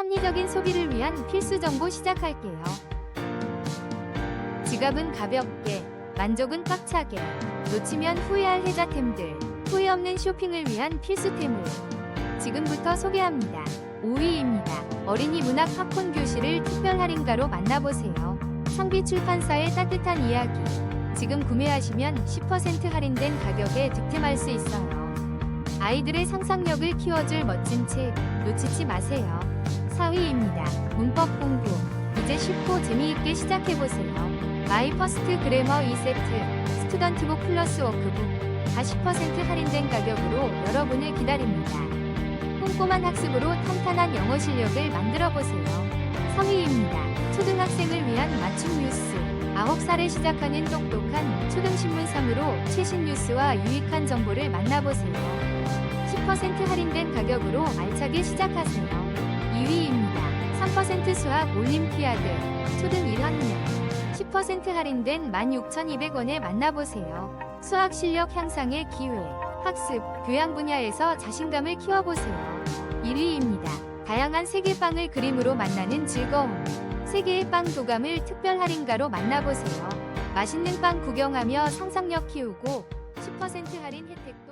합리적인 소비를 위한 필수 정보 시작할게요. 지갑은 가볍게, 만족은 꽉차게, 놓치면 후회할 혜자템들, 후회 없는 쇼핑을 위한 필수템을 지금부터 소개합니다. 5위입니다. 어린이 문학 팝콘 교실을 특별 할인가로 만나보세요. 상비 출판사의 따뜻한 이야기. 지금 구매하시면 10% 할인된 가격에 득템할 수 있어요. 아이들의 상상력을 키워줄 멋진 책 놓치지 마세요. 4위입니다. 문법 공부. 이제 쉽고 재미있게 시작해보세요. 마이 퍼스트 그래머 2세트 스튜던트북 플러스 워크북 다10% 할인된 가격으로 여러분을 기다립니다. 꼼꼼한 학습으로 탄탄한 영어 실력을 만들어보세요. 3위입니다. 초등학생을 위한 맞춤 뉴스 9살에 시작하는 똑똑한 초등신문상으로 최신 뉴스와 유익한 정보를 만나보세요. 10% 할인된 가격으로 알차게 시작하세요. 2위입니다. 3% 수학 올림피아드 초등 1학년 10% 할인된 16,200원에 만나보세요. 수학 실력 향상의 기회, 학습, 교양 분야에서 자신감을 키워보세요. 1위입니다. 다양한 세계빵을 그림으로 만나는 즐거움. 세계의 빵 도감을 특별 할인가로 만나보세요. 맛있는 빵 구경하며 상상력 키우고 10% 할인 혜택도